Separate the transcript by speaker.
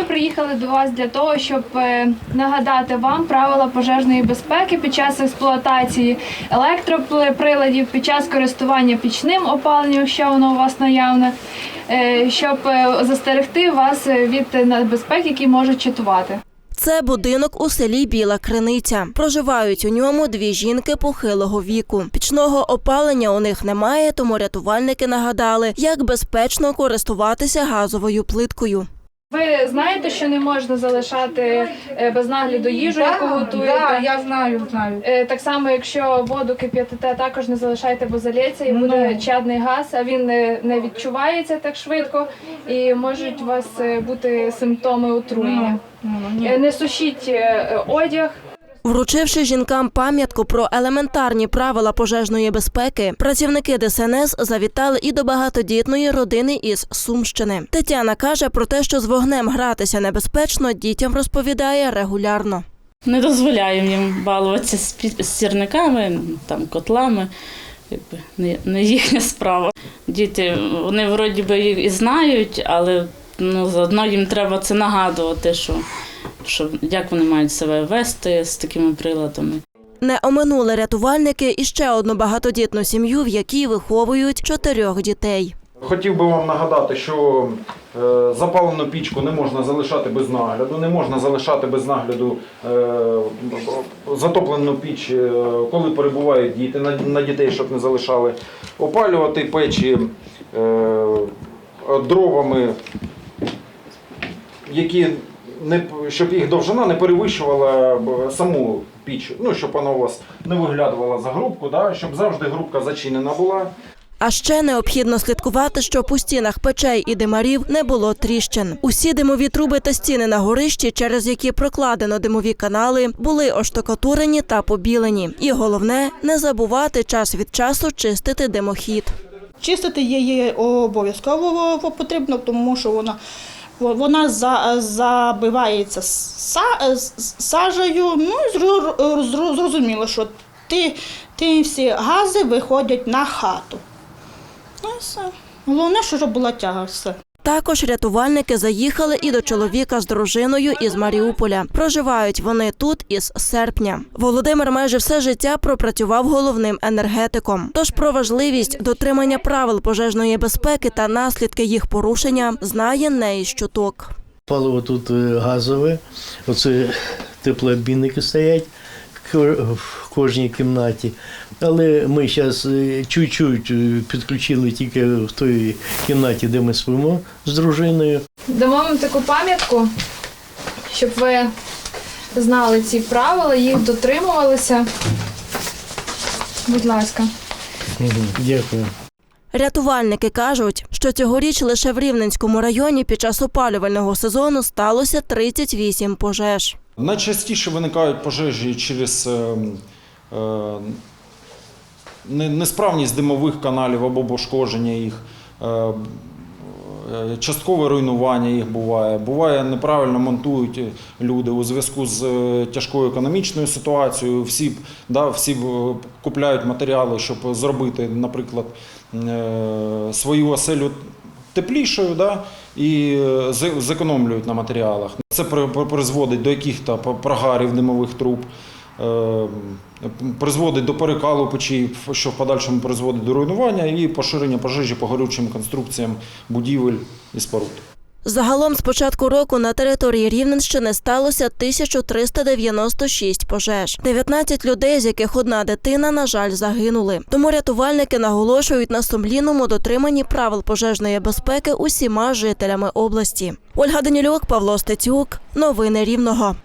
Speaker 1: Ми приїхали до вас для того, щоб е, нагадати вам правила пожежної безпеки під час експлуатації електроприладів, під час користування пічним опаленням, якщо воно у вас наявне, е, щоб е, застерегти вас від небезпек, які можуть чатувати.
Speaker 2: Це будинок у селі Біла Криниця. Проживають у ньому дві жінки похилого віку. Пічного опалення у них немає, тому рятувальники нагадали, як безпечно користуватися газовою плиткою.
Speaker 1: Ви знаєте, що не можна залишати е, без нагляду їжу, яку готуєте?
Speaker 3: Да, я знаю, знаю.
Speaker 1: Е, Так само, якщо воду кип'ятите, також не залишайте, бо залється і буде
Speaker 3: Ну.
Speaker 1: чадний газ, а він не, не відчувається так швидко і можуть у вас е, бути симптоми отруєння.
Speaker 3: Ну.
Speaker 1: Е, Не сушіть е, одяг.
Speaker 2: Вручивши жінкам пам'ятку про елементарні правила пожежної безпеки, працівники ДСНС завітали і до багатодітної родини із Сумщини. Тетяна каже про те, що з вогнем гратися небезпечно, дітям розповідає регулярно.
Speaker 4: Не дозволяємо їм балуватися з сірниками, там, котлами. Не, не їхня справа. Діти, вони вроді би і знають, але ну, заодно їм треба це нагадувати, що, що як вони мають себе вести з такими приладами.
Speaker 2: Не оминули рятувальники і ще одну багатодітну сім'ю, в якій виховують чотирьох дітей.
Speaker 5: Хотів би вам нагадати, що е, запалену пічку не можна залишати без нагляду, не можна залишати без нагляду е, затоплену піч, е, коли перебувають діти, на, дітей, щоб не залишали. Опалювати печі дровами, які не, щоб їх довжина не перевищувала саму піч, ну, щоб вона у вас не виглядувала за грубку, да, щоб завжди грубка зачинена була.
Speaker 2: А ще необхідно слідкувати, щоб у стінах печей і димарів не було тріщин. Усі димові труби та стіни на горищі, через які прокладено димові канали, були оштукатурені та побілені. І головне не забувати час від часу чистити димохід.
Speaker 3: Чистити її обов'язково потрібно, тому що вона, вона за, забивається са, сажею. Ну і зрозуміло, що ті, ті всі гази виходять на хату. Ну все. Головне, що була тяга. Все.
Speaker 2: Також рятувальники заїхали і до чоловіка з дружиною із Маріуполя. Проживають вони тут із серпня. Володимир майже все життя пропрацював головним енергетиком. Тож про важливість дотримання правил пожежної безпеки та наслідки їх порушення знає не із чуток.
Speaker 6: Паливо тут е, газове, оце теплообмінники стоять в кожній кімнаті. Але ми зараз чуть-чуть е, підключили тільки в той кімнаті, де ми спимо з дружиною.
Speaker 1: Дамо вам таку пам'ятку, щоб ви знали ці правила, їх дотримувалися. Будь ласка.
Speaker 6: Дякую.
Speaker 2: Рятувальники кажуть, що цьогоріч лише в Рівненському районі під час опалювального сезону сталося 38 пожеж.
Speaker 5: Найчастіше виникають пожежі через е, е, не- несправність димових каналів або пошкодження їх, е, е, часткове руйнування їх буває. Буває, неправильно монтують люди у зв'язку з тяжкою економічною ситуацією. Всі, да, всі купляють матеріали, щоб зробити, наприклад, свою оселю теплішою да, і е, зекономлюють на матеріалах. Це при- при- призводить до яких-то прогарів димових труб, е, призводить до перекалу печі, що в подальшому призводить до руйнування і поширення пожежі по горючим конструкціям будівель і споруд.
Speaker 2: Загалом з початку року на території Рівненщини сталося 1396 пожеж. 19 людей, з яких одна дитина, на жаль, загинули. Тому рятувальники наголошують на сумлінному дотриманні правил пожежної безпеки усіма жителями області. Ольга Данілюк, Павло Стецюк. Новини Рівного.